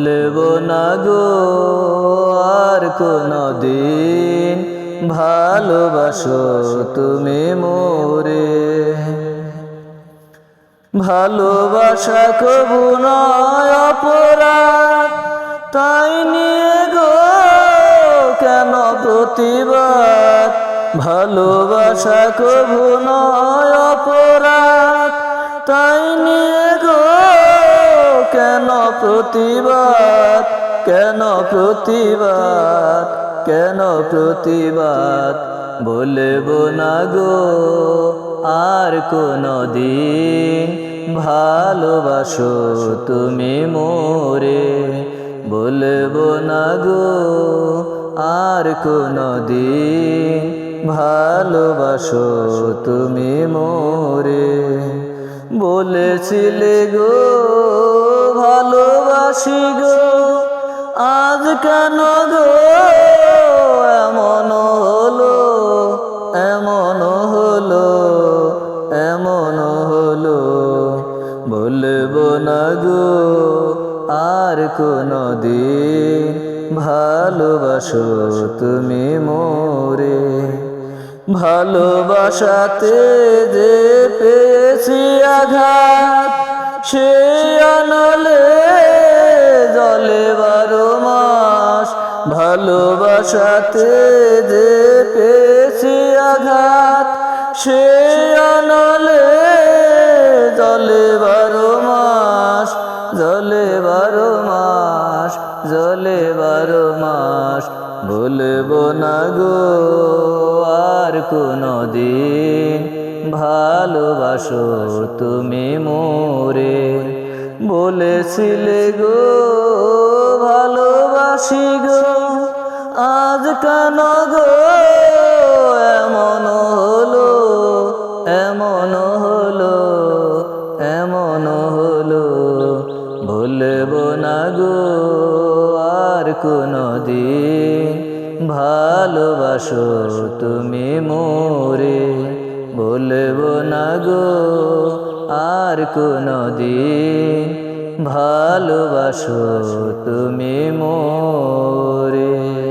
বলব না গো, আর কোনো দিন ভালোবাসো তুমি মোরে। ভালোবাসা কবু নয় অপরাধ, তাই নিয়ে গো কেন প্রতিবাদ? ভালোবাসা কবু নয় প্রতিবাদ? কেন প্রতিবাদ? কেন প্রতিবাদ? বলব না গো, আর কোনো দিন ভালোবাসো তুমি মোরে। বলব না গো, আর কোনো দিন ভালোবাসো তুমি মোরে। বলেছিলে গো গো, আজ কেন গো? এমন হলো এমন হলো এমন হলো। বলব না গো, আর কোনো দিন ভালোবাসো তুমি মোরে। ভালোবাসাতে যে ভালোবাসাতে যে পেয়েছি আঘাত, সে আনলে জলে বারো মাস, জলে বারো মাস, জলে বারো মাস। বলব না গো, আর কোনো দিন ভালোবাসো তুমি মোরে। বলেছিলে গো, ভালোবাসি গো। আজ কেন গো? এমন হলো এমন হলো এমন হলো। বলব না গো, আর কোনো দিন। ভালোবাসো তুমি মোরে বলব না গো, আর কোনো দিন। ভালোবাসো তুমি মোরে।